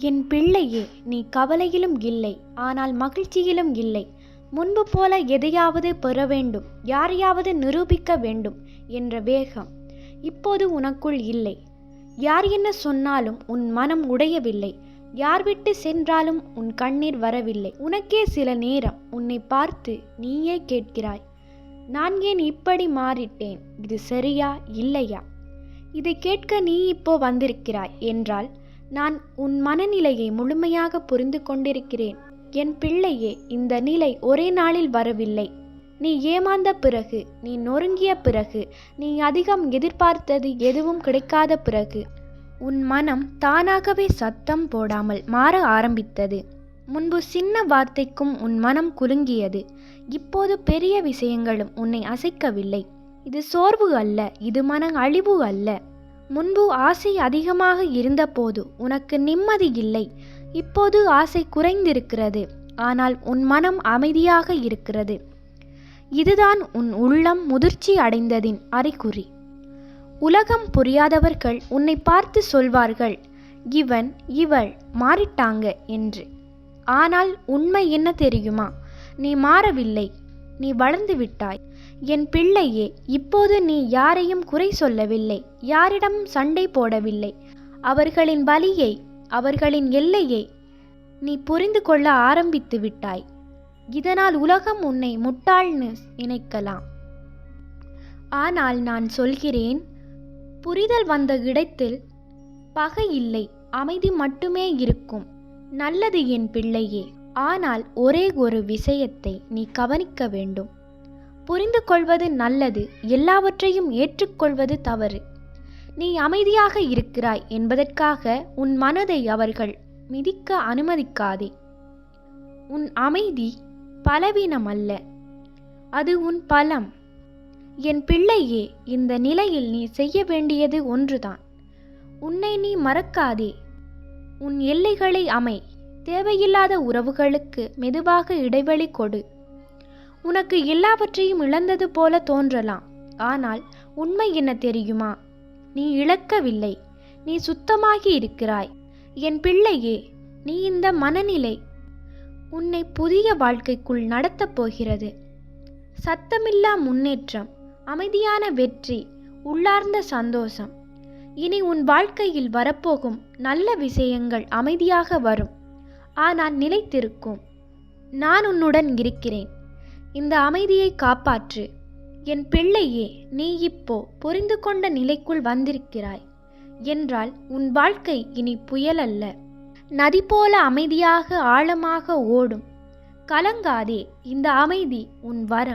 என் பிள்ளையே நீ கவலையிலும் இல்லை ஆனால் மகிழ்ச்சியிலும் இல்லை. முன்பு போல எதையாவது பெற வேண்டும் யாரையாவது நிரூபிக்க வேண்டும் என்ற வேகம் இப்போது உனக்குள் இல்லை. யார் என்ன சொன்னாலும் உன் மனம் உடையவில்லை. யார் விட்டு சென்றாலும் உன் கண்ணீர் வரவில்லை. உனக்கே சில நேரம் உன்னை பார்த்து நீயே கேட்கிறாய் நான் ஏன் இப்படி மாறிட்டேன்? இது சரியா? இல்லையா? இதை கேட்க நீ இப்போ வந்திருக்கிறாய் என்றால் நான் உன் மனநிலையை முழுமையாக புரிந்து கொண்டிருக்கிறேன். என் பிள்ளையே இந்த நிலை ஒரே நாளில் வரவில்லை. நீ ஏமாந்த பிறகு நீ நொறுங்கிய பிறகு நீ அதிகம் எதிர்பார்த்தது எதுவும் கிடைக்காத பிறகு உன் மனம் தானாகவே சத்தம் போடாமல் மாற ஆரம்பித்தது. முன்பு சின்ன வார்த்தைக்கும் உன் மனம் குலுங்கியது. இப்போது பெரிய விஷயங்களும் உன்னை அசைக்கவில்லை. இது சோர்வு அல்ல இது மன அழிவு அல்ல. முன்பு ஆசை அதிகமாக இருந்தபோது உனக்கு நிம்மதி இல்லை. இப்போது ஆசை குறைந்திருக்கிறது. ஆனால் உன் மனம் அமைதியாக இருக்கிறது. இதுதான் உன் உள்ளம் முதிர்ச்சி அடைந்ததின் அறிகுறி. உலகம் புரியாதவர்கள் உன்னை பார்த்து சொல்வார்கள் இவன் இவள் மாறிட்டாங்க என்று. ஆனால் உண்மை என்ன தெரியுமா? நீ மாறவில்லை. நீ வளர்ந்து விட்டாய். என் பிள்ளையே இப்போது நீ யாரையும் குறை சொல்லவில்லை. யாரிடமும் சண்டை போடவில்லை. அவர்களின் வலியை அவர்களின் எல்லையை நீ புரிந்து கொள்ள ஆரம்பித்து விட்டாய். இதனால் உலகம் உன்னை முட்டாள்னு நினைக்கலாம். ஆனால் நான் சொல்கிறேன் புரிதல் வந்த இடத்தில் பகை இல்லை அமைதி மட்டுமே இருக்கும். நல்லது என் பிள்ளையே. ஆனால் ஒரே ஒரு விஷயத்தை நீ கவனிக்க வேண்டும். புரிந்து கொள்வது நல்லது எல்லாவற்றையும் ஏற்றுக்கொள்வது தவறு. நீ அமைதியாக இருக்கிறாய் என்பதற்காக உன் மனதை அவர்கள் மிதிக்க அனுமதிக்காதே. உன் அமைதி பலவீனம் அல்ல அது உன் பலம். என் பிள்ளையே இந்த நிலையில் நீ செய்ய வேண்டியது ஒன்றுதான். உன்னை நீ மறக்காதே. உன் எல்லைகளை அமை. தேவையில்லாத உறவுகளுக்கு மெதுவாக இடைவெளி கொடு. உனக்கு எல்லாவற்றையும் இழந்தது போல தோன்றலாம். ஆனால் உண்மை என்ன தெரியுமா? நீ இழக்கவில்லை. நீ சுத்தமாகி இருக்கிறாய். என் பிள்ளையே நீ இந்த மனநிலை உன்னை புதிய வாழ்க்கைக்குள் நடத்தப் போகிறது. சத்தமில்லா முன்னேற்றம் அமைதியான வெற்றி உள்ளார்ந்த சந்தோஷம். இனி உன் வாழ்க்கையில் வரப்போகும் நல்ல விஷயங்கள் அமைதியாக வரும். ஆனால் நிலைத்திருக்கும். நான் உன்னுடன் இருக்கிறேன். இந்த அமைதியை காப்பாற்று. என் பிள்ளையே நீ இப்போ புரிந்து கொண்ட நிலைக்குள் வந்திருக்கிறாய். என்றால் உன் வாழ்க்கை இனி புயல் அல்ல. நதி போல அமைதியாக ஆழமாக ஓடும். கலங்காதே இந்த அமைதி உன் வரம்.